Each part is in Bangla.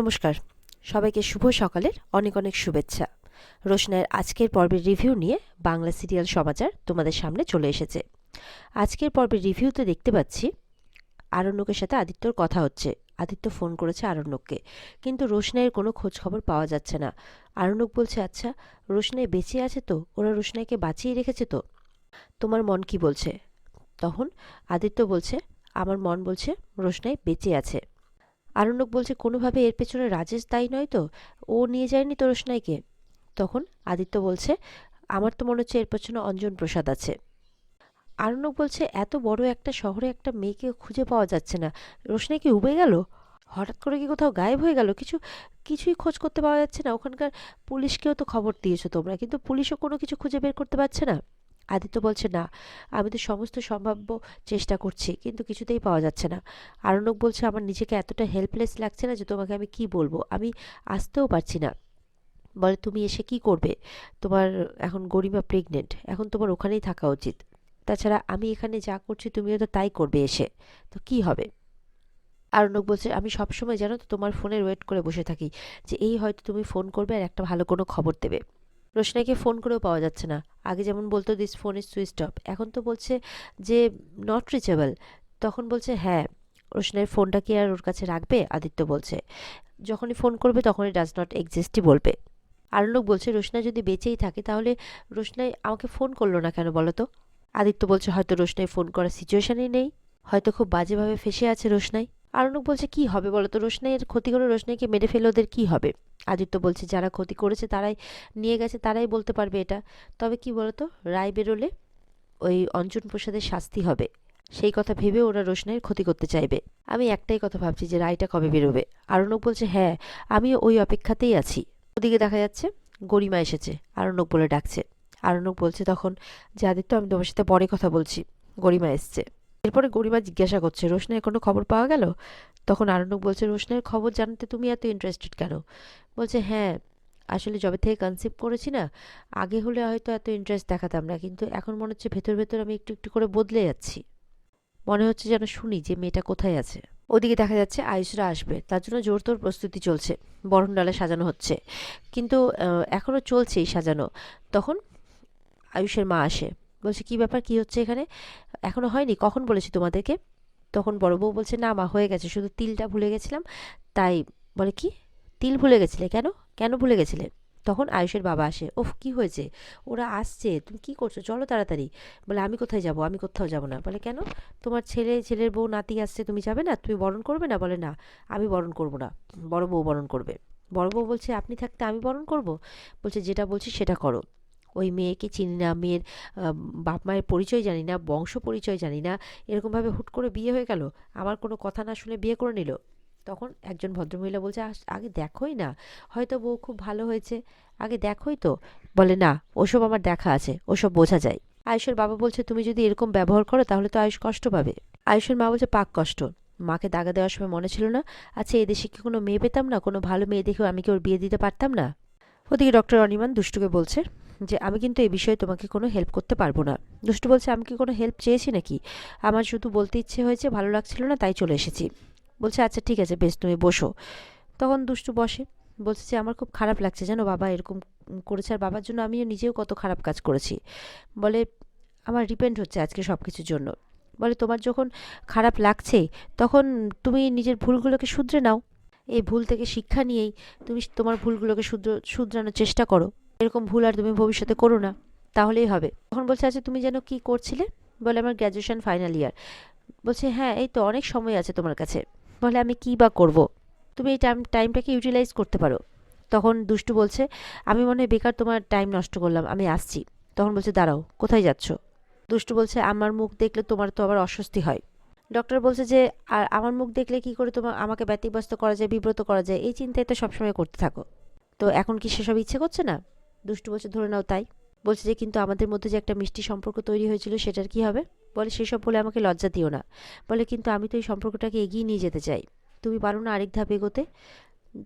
নমস্কার। সবাইকে শুভ সকালের অনেক অনেক শুভেচ্ছা। রোশনের আজকের পর্বের রিভিউ নিয়ে বাংলা সিরিয়াল সমাচার তোমাদের সামনে চলে এসেছে। আজকের পর্বের রিভিউতে দেখতে পাচ্ছি, আরণ্যকের সাথে আদিত্যর কথা হচ্ছে। আদিত্য ফোন করেছে আরণ্যককে। কিন্তু রোশনাইয়ের কোনো খোঁজ খবর পাওয়া যাচ্ছে না। আরণ্যক বলছে আচ্ছা রোশনাই বেঁচে আছে তো? ওরা রোশনাইকে বাঁচিয়ে রেখেছে তো? তোমার মন কি বলছে? তখন আদিত্য বলছে, আমার মন বলছে রোশনাই বেঁচে আছে। আরণ্যক বলছে, কোনোভাবে এর পেছনে রাজেশ দায়ী নয় তো? ও নিয়ে যায়নি তো রোশনাইকে? তখন আদিত্য বলছে, আমার তো মনে হচ্ছে এর পেছনে অঞ্জন প্রসাদ আছে। আরণ্যক বলছে, এত বড় একটা শহরে একটা মেয়েকে খুঁজে পাওয়া যাচ্ছে না। রোশনাই কি উবে গেল? হঠাৎ করে কি কোথাও গায়েব হয়ে গেল? কিছু, কিছুই খোঁজ করতে পাওয়া যাচ্ছে না। ওখানকার পুলিশকেও তো খবর দিয়েছ তোমরা, কিন্তু পুলিশও কোনো কিছু খুঁজে বের করতে পারছে না। আদিত্য বলছে, না, আমি তো সমস্ত সম্ভাব্য চেষ্টা করছি, কিন্তু কিছুতেই পাওয়া যাচ্ছে না। আরণ্যক বলছে, আমার নিজেকে এতটা হেল্পলেস লাগছে না যে তোমাকে আমি কি বলব? আমি আসতেও পারছি না। বলে, তুমি এসে কি করবে? তোমার এখন গরিমা প্রেগনেন্ট এখন তোমার ওখানেই থাকা উচিত। তাছাড়া আমি এখানে যা করছি, তুমিও তো তাই করবে এসে। তো কি হবে? আরণ্যক বলছে, আমি সবসময় জানো তো, তোমার ফোনের ওয়েট করে বসে থাকি, যে এই হয়তো তুমি ফোন করবে আর একটা ভালো কোনো খবর দেবে। রোশনাইকে ফোন করেও পাওয়া যাচ্ছে না। আগে যেমন বলতো this phone is switch off এখন তো বলছে যে নট রিচেবল তখন বলছে হ্যাঁ রোশনাইয়ের ফোনটা কি আর ওর কাছে রাখবে? আদিত্য বলছে। যখনই ফোন করবে, তখনই ডাজ নট এক্সিস্টই বলবে। আরণ্যক বলছে রোশনাই যদি বেঁচেই থাকে, তাহলে রোশনাই আমাকে ফোন করল না কেন বলো তো? আদিত্য বলছে, হয়তো রোশনাই ফোন করার সিচুয়েশানই নেই। হয়তো খুব বাজেভাবে ফেসে আছে রোশনাই। আরণ্যক বলছে, কি হবে বলো তো? রোশনাইয়ের ক্ষতি করে রোশনাইকে মেরে ফেলে ওদের কি হবে? আদিত্য বলছে, যারা ক্ষতি করেছে তারাই নিয়ে গেছে, তারাই বলতে পারবে এটা। তবে কি বলতো, রায় বেরোলে ওই অঞ্জন প্রসাদের শাস্তি হবে। সেই কথা ভেবে ওরা রোশনাইয়ের ক্ষতি করতে চাইবে। আমি একটাই কথা ভাবছি যে রায়টা কবে বেরোবে। আরণ্যক বলছে হ্যাঁ আমি ওই অপেক্ষাতেই আছি। ওদিকে দেখা যাচ্ছে, গরিমা এসেছে আরণক বলে ডাকছে। আরণ্যক বলছে, তখন যে আদিত্য, আমি তোমার সাথে পরে কথা বলছি। গরিমা এসছে। এরপরে গরিমা জিজ্ঞাসা করছে, রোশনাইয়ের কোনো খবর পাওয়া গেল? তখন আরণ্যক বলছে রোশনের খবর জানতে তুমি এত ইন্টারেস্টেড কেন? বলছে হ্যাঁ আসলে যবে থেকে কনসেপ্ট করেছি না, আগে হলে হয়তো এত ইন্টারেস্ট দেখাতাম না, কিন্তু এখন মনে হচ্ছে ভেতর ভেতর আমি একটু একটু করে বদলে যাচ্ছি। মনে হচ্ছে যেন শুনি যে মেয়েটা কোথায় আছে। ওদিকে দেখা যাচ্ছে আয়ুষরা আসবে, তার জন্য জোর তোর প্রস্তুতি চলছে, বরণ ডালে সাজানো হচ্ছে। কিন্তু এখনও চলছেই সাজানো। তখন আয়ুষের মা আসে, বলছে, কি ব্যাপার, কি হচ্ছে এখানে? এখনও হয়নি, কখন বলেছি তোমাদেরকে? তখন বড় বউ বলছে, না মা, হয়ে গেছে। শুধু তিলটা ভুলে গেছিলাম। তাই বলে কি? তিল ভুলে গেছিলে কেন? কেন ভুলে গেছিলে? তখন আয়ুষের বাবা আসে, ওফ, কি হয়েছে? ওরা আসছে। তুমি কি করছ? চলো তাড়াতাড়ি। বলে, আমি কোথায় যাব? আমি কোথাও যাব না। বলে, কেন? তোমার ছেলে, ছেলের বউ, নাতি আসছে, তুমি যাবে না? তুমি বরণ করবে না? বলে, না, আমি বরণ করব না। বড় বউ বরণ করবে। বড় বউ বলছে, আপনি থাকতে আমি বরণ করব? বলছে, যেটা বলছি সেটা করো। ওই মেয়েকে চিনি না, মেয়ের বাপ মায়ের পরিচয় জানি না, বংশ পরিচয় জানি না, এরকমভাবে হুট করে বিয়ে হয়ে গেল, আমার কোনো কথা না শুনে বিয়ে করে নিল। তখন একজন ভদ্রমহিলা বলছে আগে দেখোই না, হয়তো বউ খুব ভালো হয়েছে, আগে দেখোই তো। বলে, না, ওসব আমার দেখা আছে, ওসব বোঝা যায়। আয়ুষের বাবা বলছে, তুমি যদি এরকম ব্যবহার করো, তাহলে তো আয়ুষ কষ্ট পাবে। আয়ুষের মা বলছে, পাক কষ্ট, মাকে দাগা দেওয়ার সময় মনে ছিল না আচ্ছা এদেশে কি কোনো মেয়ে পেতাম না, কোনো ভালো মেয়ে দেখেও আমি কি ওর বিয়ে দিতে পারতাম না? ওদিকে ডক্টর অনিমান দুষ্টুকে বলছে যে আমি কিন্তু এই বিষয়ে তোমাকে কোনো হেল্প করতে পারব না। দুষ্টু বলছে, আমি কি কোনো হেল্প চেয়েছি নাকি? আমার শুধু বলতে ইচ্ছে হয়েছে, ভালো লাগছিল না, তাই চলে এসেছি। বলছে আচ্ছা ঠিক আছে, বেশ, তুমি বসো। তখন দুষ্টু বসে, বলছে যে, আমার খুব খারাপ লাগছে, জানো বাবা, এরকম করেছে, আর বাবার জন্য আমিও নিজেও কত খারাপ কাজ করেছি। বলে, আমার রিপেন্ড হচ্ছে আজকে সব কিছুর জন্য। বলে, তোমার যখন খারাপ লাগছে, তখন তুমি নিজের ভুলগুলোকে শুধরে নাও। এই ভুল থেকে শিক্ষা নিয়েই তুমি তোমার ভুলগুলোকে শুধর, শুধরানোর চেষ্টা করো। এরকম ভুল আর তুমি ভবিষ্যতে করো না, তাহলেই হবে। তখন বলছে আচ্ছা তুমি যেন কি করছিলে? বলে, আমার গ্র্যাজুয়েশন ফাইনাল ইয়ার বলছে হ্যাঁ এই তো অনেক সময় আছে তোমার কাছে। বলে, আমি কী বা করব? তুমি এই টাইম টাইমটাকে ইউটিলাইজ করতে পারো। তখন দুষ্টু বলছে, আমি মনে হয় বেকার, তোমার টাইম নষ্ট করলাম, আমি আসছি। তখন বলছে, দাঁড়াও, কোথায় যাচ্ছ? দুষ্টু বলছে, আমার মুখ দেখলে তোমার তো আবার অস্বস্তি হয়। ডক্টর বলছে যে, আর আমার মুখ দেখলে কি করে তোমার আমাকে ব্যতিব্যস্ত করা যায়, বিব্রত করা যায়? এই চিন্তাই তো সবসময় করতে থাকো। তো এখন কি সেসব ইচ্ছে করছে না? দুষ্টু বলছে, ধরে নাও তাই। বলছে যে, কিন্তু আমাদের মধ্যে যে একটা মিষ্টি সম্পর্ক তৈরি হয়েছিল, সেটার কি হবে? বলে, সেসব বলে আমাকে লজ্জা দিও না। বলে, কিন্তু আমি তো এই সম্পর্কটাকে এগিয়ে নিয়ে যেতে চাই। তুমি পারো না আরেক ধাপ এগোতে,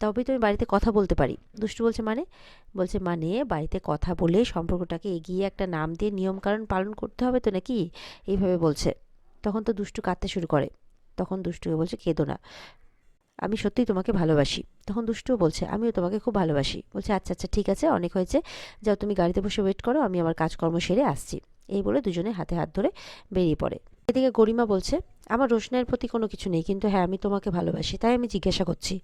তবেই তুমি বাড়িতে কথা বলতে পারি। দুষ্টু বলছে মানে? বলছে মানে বাড়িতে কথা বলে সম্পর্কটাকে এগিয়ে একটা নাম দিয়ে নিয়মকানুন পালন করতে হবে তো নাকি? এইভাবে বলছে। তখন তো দুষ্টু কাঁদতে শুরু করে। তখন দুষ্টুকে বলছে, কেঁদো না। আমি সত্যিই তোমাকে ভালোবাসি। তখন দুষ্টুও বলছে, আমিও তোমাকে খুব ভালোবাসি। বলছে আচ্ছা আচ্ছা ঠিক আছে, অনেক হয়েছে। যাও, তুমি গাড়িতে বসে ওয়েট করো, আমি আমার কাজকর্ম সেরে আসছি। এই বলে দুজনে হাতে হাত ধরে বেরিয়ে পড়ে। এদিকে গরিমা বলছে, আমার রোশনাইয়ের প্রতি কোনো কিছু নেই, কিন্তু হ্যাঁ আমি তোমাকে ভালোবাসি, তাই আমি জিজ্ঞাসা করছি।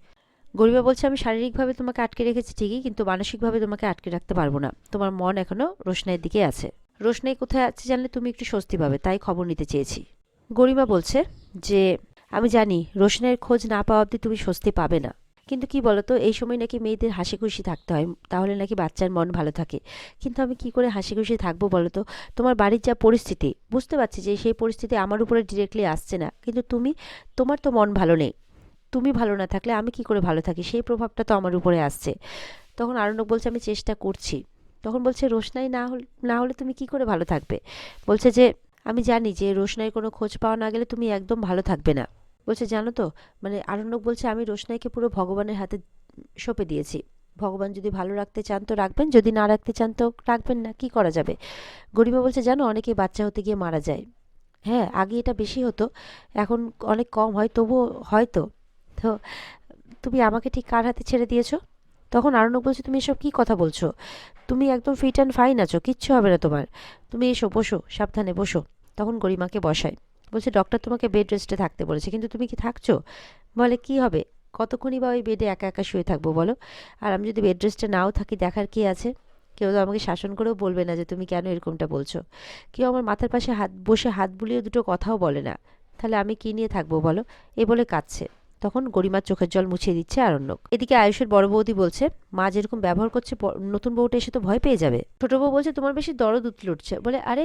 গরিমা বলছে, আমি শারীরিকভাবে তোমাকে আটকে রেখেছি ঠিকই, কিন্তু মানসিকভাবে তোমাকে আটকে রাখতে পারব না। তোমার মন এখনও রোশনাইয়ের দিকে আছে। রোশনাই কোথায় আছে জানলে তুমি একটু স্বস্তি পাবে, তাই খবর নিতে চেয়েছি। গরিমা বলছে যে আমি জানি রোশনাইয়ের খোঁজ না পাওয়া অবধি তুমি স্বস্তি পাবে না। কিন্তু কি বলতো, এই সময় নাকি মেয়েদের হাসি খুশি থাকতে হয়, তাহলে নাকি বাচ্চার মন ভালো থাকে। কিন্তু আমি কি করে হাসি খুশি থাকব তো তোমার বাড়ির যা পরিস্থিতি, বুঝতে পারছি যে সেই পরিস্থিতি আমার উপরে ডিরেক্টলি আসছে না। কিন্তু তুমি, তোমার তো মন ভালো নেই। তুমি ভালো না থাকলে আমি কি করে ভালো থাকি? সেই প্রভাবটা তো আমার উপরে আসছে। তখন আরণ্যক বলছে, আমি চেষ্টা করছি। তখন বলছে, রোশনাই না হলে না হলে তুমি কি করে ভালো থাকবে? বলছে যে, আমি জানি যে রোশনাইয়ের কোনো খোঁজ পাওয়া না গেলে তুমি একদম ভালো থাকবে না। বলছে, জানো তো মানে আরণ্যক বলছে, আমি রোশনাইকে পুরো ভগবানের হাতে সঁপে দিয়েছি। ভগবান যদি ভালো রাখতে চান তো রাখবেন, যদি না রাখতে চান তো রাখবেন না, কি করা যাবে? গরিমা বলছে, জানো অনেকে বাচ্চা হতে গিয়ে মারা যায়। হ্যাঁ আগে এটা বেশি হতো, এখন অনেক কম হয়, তবুও হয়তো। তো তুমি আমাকে ঠিক কার হাতে ছেড়ে দিয়েছ? তখন আরণ্যক বলছে, তুমি এসব কী কথা বলছো? তুমি একদম ফিট অ্যান্ড ফাইন আছো, কিচ্ছু হবে না তোমার। তুমি এসো, বসো, সাবধানে বসো। তখন গরিমাকে বসায়। বলছে ডক্টর তোমাকে বেড রেস্টে থাকতে বলেছে, কিন্তু তুমি কি থাকছো? বলে, কি হবে? কতক্ষণই বা ওই বেডে একা একা শুয়ে থাকব বলো? আর আমি যদি বেড রেস্টে নাও থাকি, দেখার কি আছে? কেউ তো আমাকে শাসন করেও বলবে না যে তুমি কেন এরকমটা বলছো। কেউ আমার মাথার পাশে হাত, বসে হাত বুলিয়ে দুটো কথাও বলে না। তাহলে আমি কি নিয়ে থাকব বলো? এ বলে কাঁদছে। তখন গরিমার চোখের জল মুছিয়ে দিচ্ছে আরণ্যক। এদিকে আয়ুষের বড় বৌদি বলছে, মা যেরকম ব্যবহার করছে নতুন বউটা এসে তো ভয় পেয়ে যাবে। ছোট বউ বলছে, তোমার বেশি দরদ উতলে উঠছে। বলে, আরে,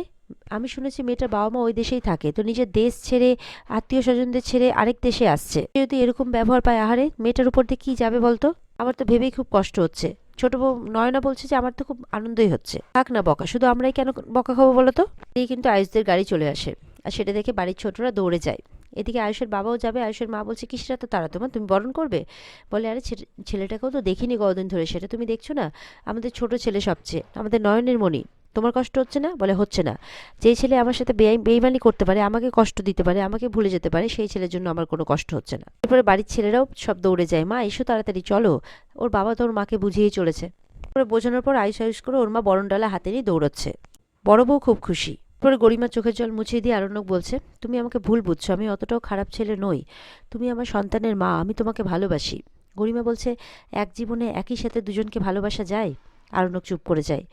আমি শুনেছি মেয়েটার বাবা মা ওই দেশেই থাকে, তো নিজের দেশ ছেড়ে আত্মীয় স্বজনদের ছেড়ে আরেক দেশে আসছে। যদি এরকম ব্যবহার পায়, আহারে, মেয়েটার উপর দিয়ে কি যাবে বলতো? আমার তো ভেবেই খুব কষ্ট হচ্ছে। ছোট বউ নয়না বলছে যে, আমার তো খুব আনন্দই হচ্ছে। থাক না বকা, শুধু আমরাই কেন বকা খাব বলো তো? এই কিন্তু আয়ুষদের গাড়ি চলে আসে, আর সেটা দেখে বাড়ির ছোটরা দৌড়ে যায়। এদিকে আয়ুষের বাবাও যাবে। আয়ুষের মা বলছে, কিসের এত তারা তোমার তুমি বরণ করবে? বলে, আরে ছেলে- ছেলেটাকেও তো দেখিনি কদিন ধরে। সেটা তুমি দেখছ না? আমাদের ছোট ছেলে সবচেয়ে। আমাদের নয়নের মণি। তোমার কষ্ট হচ্ছে না? বলে, হচ্ছে না। যেই ছেলে আমার সাথে বেইমানি করতে পারে, আমাকে কষ্ট দিতে পারে, আমাকে ভুলে যেতে পারে, সেই ছেলের জন্য আমার কোনো কষ্ট হচ্ছে না। এরপরে বাড়ির ছেলেরাও সব দৌড়ে যায়, মা, এসো তাড়াতাড়ি, চলো। ওর বাবা তো ওর মাকে বুঝিয়েই চলেছে। বোঝানোর পর আয়ুষ আয়ুষ করে ওর মা বরণডালা হাতে নিয়ে দৌড়চ্ছে। বড় বউ খুব খুশি। পরে গরিমার চোখের জল মুছিয়ে দিয়ে আরণ্যক বলছে, তুমি আমাকে ভুল বুঝছ, আমি অতটাও খারাপ ছেলে নই। তুমি আমার সন্তানের মা, আমি তোমাকে ভালোবাসি। গরিমা বলছে, এক জীবনে একই সাথে দুজনকে ভালোবাসা যায়? আরণ্যক চুপ করে যায়।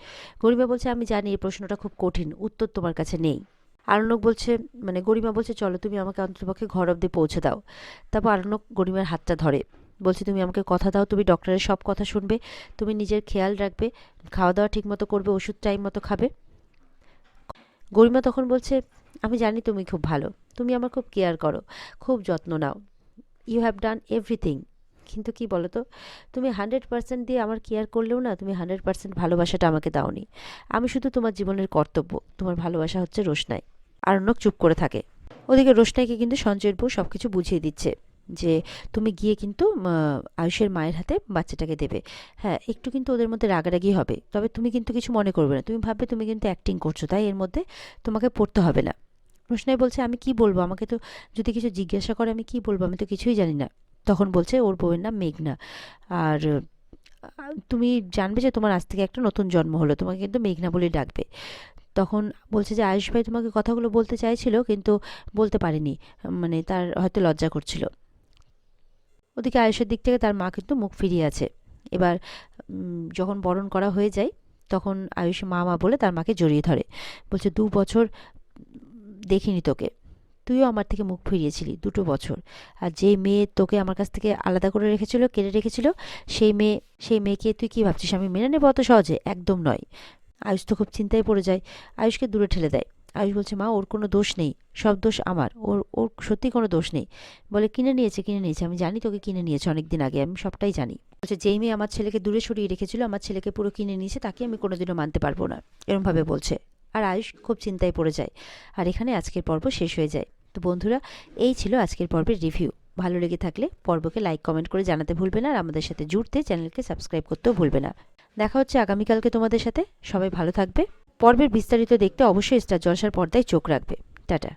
গরিমা বলছে, আমি জানি এই প্রশ্নটা খুব কঠিন, উত্তর তোমার কাছে নেই। আরণ্যক বলছে মানে গরিমা বলছে, চলো, তুমি আমাকে অন্ততপক্ষে ঘর অব্দি পৌঁছে দাও। তারপর আরণ্যক গরিমার হাতটা ধরে, বলছে, তুমি আমাকে কথা দাও, তুমি ডক্টরের সব কথা শুনবে, তুমি নিজের খেয়াল রাখবে, খাওয়া দাওয়া ঠিক মতো করবে, ওষুধ টাইম মতো খাবে। গরিমা তখন বলছে, আমি জানি তুমি খুব ভালো। তুমি আমার খুব কেয়ার করো। খুব যত্ন নাও। ইউ হ্যাভ ডান এভরিথিং কিন্তু কি বলো তো তুমি হান্ড্রেড পার্সেন্ট দিয়ে আমার কেয়ার করলেও না, তুমি হান্ড্রেড পার্সেন্ট ভালোবাসাটা আমাকে দাওনি। আমি শুধু তোমার জীবনের কর্তব্য। তোমার ভালোবাসা হচ্ছে রোশনাই। আরণ্যক চুপ করে থাকে। ওদিকে রোশনাইকে কিন্তু সঞ্জয়ের বউ সব কিছু বুঝিয়ে দিচ্ছে। যে তুমি গিয়ে কিন্তু আয়ুষের মায়ের হাতে বাচ্চাটাকে দেবে। হ্যাঁ একটু কিন্তু ওদের মধ্যে রাগারাগি হবে। তবে তুমি কিন্তু কিছু মনে করবে না। তুমি ভাববে তুমি কিন্তু অ্যাক্টিং করছ, তাই এর মধ্যে তোমাকে পড়তে হবে না। রোশনাই বলছে, আমি কি বলব? আমাকে তো যদি কিছু জিজ্ঞাসা করে, আমি কি বলব? আমি তো কিছুই জানি না। তখন বলছে, ওর বউয়ের নাম মেঘনা। আর তুমি জানবে যে তোমার আজ থেকে একটা নতুন জন্ম হলো। তোমাকে কিন্তু মেঘনা বলে ডাকবে। তখন বলছে যে, আয়ুষ ভাই তোমাকে কথাগুলো বলতে চাইছিল, কিন্তু বলতে পারেনি। মানে তার হয়তো লজ্জা করছিল। ওদিকে আয়ুষের দিক থেকে তার মা কিন্তু মুখ ফিরিয়ে আছে। এবার যখন বরণ করা হয়ে যায়, তখন আয়ুষ মা মা বলে তার মাকে জড়িয়ে ধরে। বলছে, দু বছর দেখিনি তোকে। তুইও আমার থেকে মুখ ফিরিয়েছিলি, দুটো বছর। আর যে মেয়ে তোকে আমার কাছ থেকে আলাদা করে রেখেছিল, কেড়ে রেখেছিল, সেই মেয়ে, সেই মেয়েকে তুই কি ভাবছিস? আমি মেনে নেব অত সহজে? একদম নয়। আয়ুষ তো খুব চিন্তায় পড়ে যায়। আয়ুষকে দূরে ঠেলে দেয়। আয়ুষ বলছে, মা, ওর কোনো দোষ নেই, সব দোষ আমার। ওর ওর সত্যি কোনো দোষ নেই। বলে, কিনে নিয়েছে কিনে নিয়েছে। আমি জানি তোকে কিনে নিয়েছে অনেক দিন আগে, আমি সবটাই জানি। বলছে, যেই মেয়ে আমার ছেলেকে দূরে সরিয়ে রেখেছিল, আমার ছেলেকে পুরো কিনে নিয়েছে, তাকে আমি কোনোদিনও মানতে পারব না। এরমভাবে বলছে। আর আয়ুষ খুব চিন্তায় পড়ে যায়। আর এখানে আজকের পর্ব শেষ হয়ে যায়। তো বন্ধুরা, এই ছিল আজকের পর্বের রিভিউ। ভালো লেগে থাকলে পর্বকে লাইক, কমেন্ট করে জানাতে ভুলবে না, আর আমাদের সাথে জুড়তে চ্যানেলকে সাবস্ক্রাইব করতেও ভুলবে না। দেখা হচ্ছে আগামীকালকে তোমাদের সাথে। সবাই ভালো থাকবে। পর্বের বিস্তারিত দেখতে অবশ্যই স্টার জলসার পর্দায় চোখ রাখবে। টাটা।